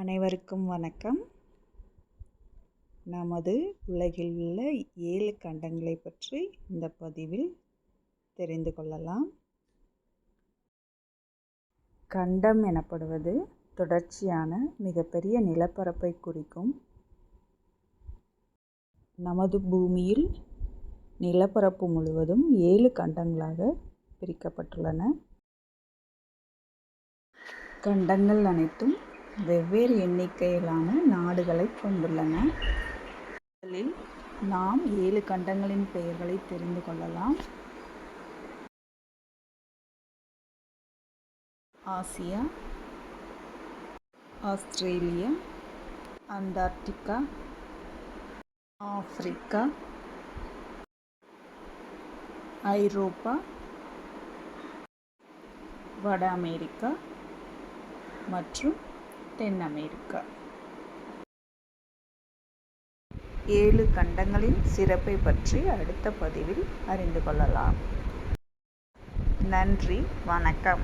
அனைவருக்கும் வணக்கம். நமது உலகில் உள்ள ஏழு கண்டங்களை பற்றி இந்த பதிவில் தெரிந்து கொள்ளலாம். கண்டம் எனப்படுவது தொடர்ச்சியான மிகப்பெரிய நிலப்பரப்பை குறிக்கும். நமது பூமியில் நிலப்பரப்பு முழுவதும் ஏழு கண்டங்களாக பிரிக்கப்பட்டுள்ளன. கண்டங்கள் அனைத்தும் வெவ்வேறு எண்ணிக்கையிலான நாடுகளை கொண்டுள்ளன. முதலில் நாம் ஏழு கண்டங்களின் பெயர்களை தெரிந்து கொள்ளலாம். ஆசியா ஆஸ்திரேலியா அண்டார்டிகா ஆப்பிரிக்கா ஐரோப்பா வட அமெரிக்கா மற்றும் தென் அமெரிக்கா ஏழு கண்டங்களின் சிறப்பை பற்றி அடுத்த பதிவில் அறிந்து கொள்ளலாம். நன்றி வணக்கம்.